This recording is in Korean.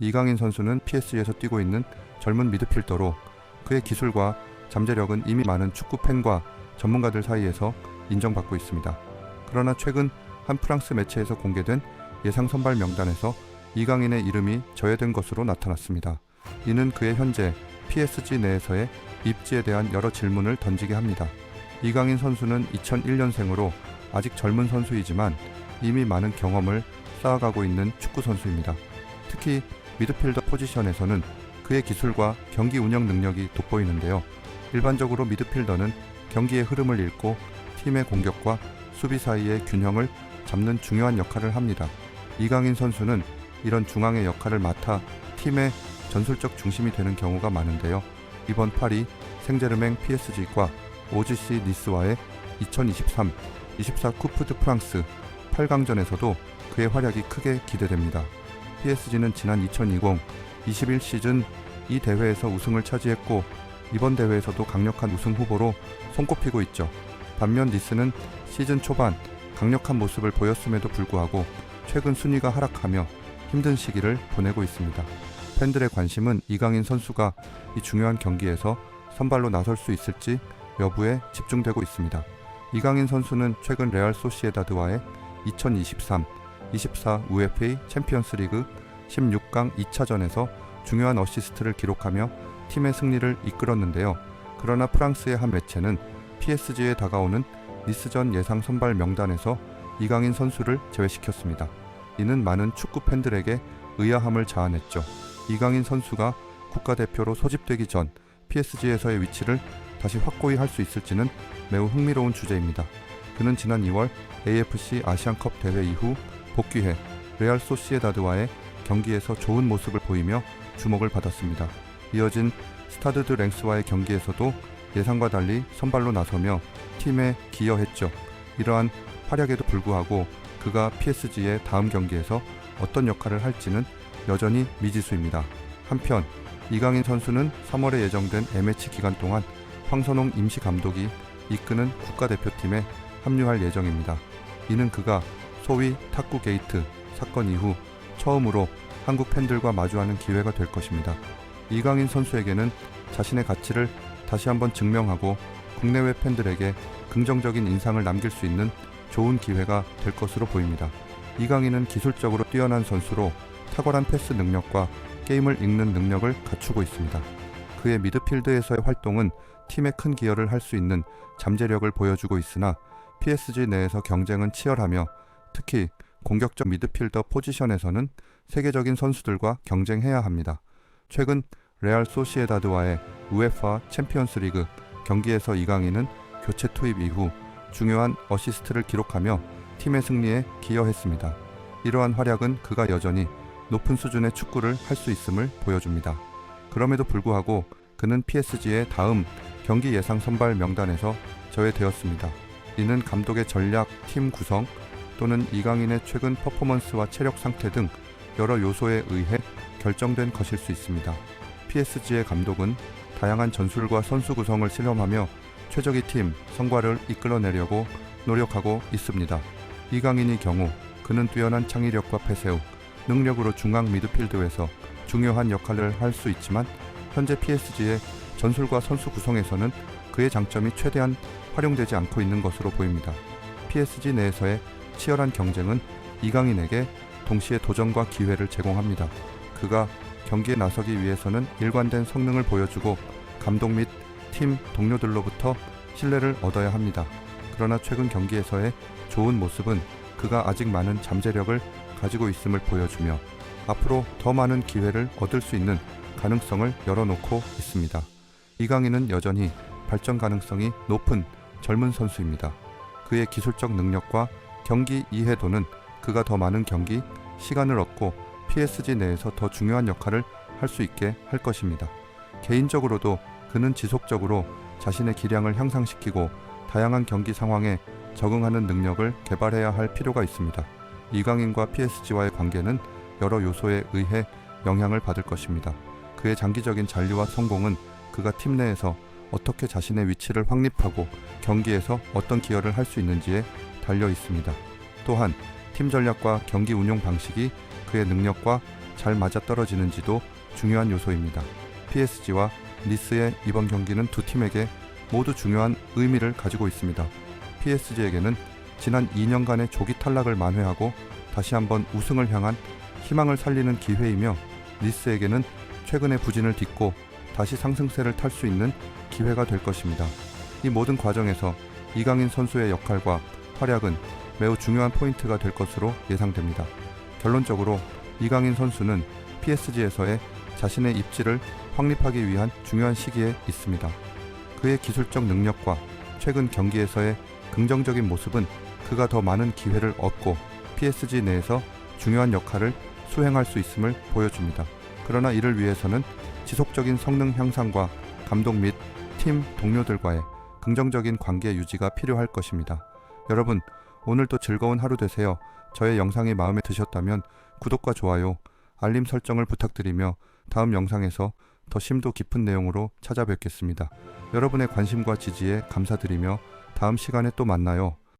이강인 선수는 PSG에서 뛰고 있는 젊은 미드필더로 그의 기술과 잠재력은 이미 많은 축구 팬과 전문가들 사이에서 인정받고 있습니다. 그러나 최근 한 프랑스 매체에서 공개된 예상 선발 명단에서 이강인의 이름이 저해된 것으로 나타났습니다. 이는 그의 현재 PSG 내에서의 입지에 대한 여러 질문을 던지게 합니다. 이강인 선수는 2001년생으로 아직 젊은 선수이지만 이미 많은 경험을 쌓아가고 있는 축구 선수입니다. 특히 미드필더 포지션에서는 그의 기술과 경기 운영 능력이 돋보이는데요. 일반적으로 미드필더는 경기의 흐름을 읽고 팀의 공격과 수비 사이의 균형을 잡는 중요한 역할을 합니다. 이강인 선수는 이런 중앙의 역할을 맡아 팀의 전술적 중심이 되는 경우가 많은데요. 이번 파리 생제르맹 PSG과 OGC 니스와의 2023 24 쿠프드 프랑스 8강전에서도 그의 활약이 크게 기대됩니다. PSG는 지난 2020 21 시즌 이 대회에서 우승을 차지했고 이번 대회에서도 강력한 우승 후보로 손꼽히고 있죠. 반면 니스는 시즌 초반 강력한 모습을 보였음에도 불구하고 최근 순위가 하락하며 힘든 시기를 보내고 있습니다. 팬들의 관심은 이강인 선수가 이 중요한 경기에서 선발로 나설 수 있을지 여부에 집중되고 있습니다. 이강인 선수는 최근 레알 소시에다드와의 2023 24 UEFA 챔피언스 리그 16강 2차전에서 중요한 어시스트를 기록하며 팀의 승리를 이끌었는데요. 그러나 프랑스의 한 매체는 PSG에 다가오는 니스전 예상 선발 명단에서 이강인 선수를 제외시켰습니다. 이는 많은 축구 팬들에게 의아함을 자아냈죠. 이강인 선수가 국가대표로 소집되기 전 PSG에서의 위치를 다시 확고히 할 수 있을지는 매우 흥미로운 주제입니다. 그는 지난 2월 AFC 아시안컵 대회 이후 복귀해 레알 소시에다드와의 경기에서 좋은 모습을 보이며 주목을 받았습니다. 이어진 스타드드 랭스와의 경기에서도 예상과 달리 선발로 나서며 팀에 기여했죠. 이러한 활약에도 불구하고 그가 PSG의 다음 경기에서 어떤 역할을 할지는 여전히 미지수입니다. 한편 이강인 선수는 3월에 예정된 M매치 기간 동안 황선홍 임시 감독이 이끄는 국가대표팀에 합류할 예정입니다. 이는 그가 소위 탁구 게이트 사건 이후 처음으로 한국 팬들과 마주하는 기회가 될 것입니다. 이강인 선수에게는 자신의 가치를 다시 한번 증명하고 국내외 팬들에게 긍정적인 인상을 남길 수 있는 좋은 기회가 될 것으로 보입니다. 이강인은 기술적으로 뛰어난 선수로 탁월한 패스 능력과 게임을 읽는 능력을 갖추고 있습니다. 그의 미드필드에서의 활동은 팀에 큰 기여를 할 수 있는 잠재력을 보여주고 있으나 PSG 내에서 경쟁은 치열하며 특히 공격적 미드필더 포지션에서는 세계적인 선수들과 경쟁해야 합니다. 최근 레알 소시에다드와의 우에파 챔피언스 리그 경기에서 이강인은 교체 투입 이후 중요한 어시스트를 기록하며 팀의 승리에 기여했습니다. 이러한 활약은 그가 여전히 높은 수준의 축구를 할 수 있음을 보여줍니다. 그럼에도 불구하고 그는 PSG의 다음 경기 예상 선발 명단에서 제외되었습니다. 이는 감독의 전략, 팀 구성 또는 이강인의 최근 퍼포먼스와 체력 상태 등 여러 요소에 의해 결정된 것일 수 있습니다. PSG의 감독은 다양한 전술과 선수 구성을 실험하며 최적의 팀 성과를 이끌어내려고 노력하고 있습니다. 이강인의 경우 그는 뛰어난 창의력과 폐쇄우, 능력으로 중앙 미드필드에서 중요한 역할을 할 수 있지만 현재 PSG의 전술과 선수 구성에서는 그의 장점이 최대한 활용되지 않고 있는 것으로 보입니다. PSG 내에서의 치열한 경쟁은 이강인에게 동시에 도전과 기회를 제공합니다. 그가 경기에 나서기 위해서는 일관된 성능을 보여주고 감독 및 팀 동료들로부터 신뢰를 얻어야 합니다. 그러나 최근 경기에서의 좋은 모습은 그가 아직 많은 잠재력을 가지고 있음을 보여주며 앞으로 더 많은 기회를 얻을 수 있는 가능성을 열어놓고 있습니다. 이강인은 여전히 발전 가능성이 높은 젊은 선수입니다. 그의 기술적 능력과 경기 이해도는 그가 더 많은 경기, 시간을 얻고 PSG 내에서 더 중요한 역할을 할 수 있게 할 것입니다. 개인적으로도 그는 지속적으로 자신의 기량을 향상시키고 다양한 경기 상황에 적응하는 능력을 개발해야 할 필요가 있습니다. 이강인과 PSG와의 관계는 여러 요소에 의해 영향을 받을 것입니다. 그의 장기적인 잔류와 성공은 그가 팀 내에서 어떻게 자신의 위치를 확립하고 경기에서 어떤 기여를 할 수 있는지에 달려 있습니다. 또한 팀 전략과 경기 운용 방식이 그의 능력과 잘 맞아떨어지는지도 중요한 요소입니다. PSG와 니스의 이번 경기는 두 팀에게 모두 중요한 의미를 가지고 있습니다. PSG에게는 지난 2년간의 조기 탈락을 만회하고 다시 한번 우승을 향한 희망을 살리는 기회이며 니스에게는 최근의 부진을 딛고 다시 상승세를 탈 수 있는 기회가 될 것입니다. 이 모든 과정에서 이강인 선수의 역할과 활약은 매우 중요한 포인트가 될 것으로 예상됩니다. 결론적으로 이강인 선수는 PSG에서의 자신의 입지를 확립하기 위한 중요한 시기에 있습니다. 그의 기술적 능력과 최근 경기에서의 긍정적인 모습은 그가 더 많은 기회를 얻고 PSG 내에서 중요한 역할을 수행할 수 있음을 보여줍니다. 그러나 이를 위해서는 지속적인 성능 향상과 감독 및 팀 동료들과의 긍정적인 관계 유지가 필요할 것입니다. 여러분, 오늘도 즐거운 하루 되세요. 저의 영상이 마음에 드셨다면 구독과 좋아요, 알림 설정을 부탁드리며 다음 영상에서 더 심도 깊은 내용으로 찾아뵙겠습니다. 여러분의 관심과 지지에 감사드리며 다음 시간에 또 만나요.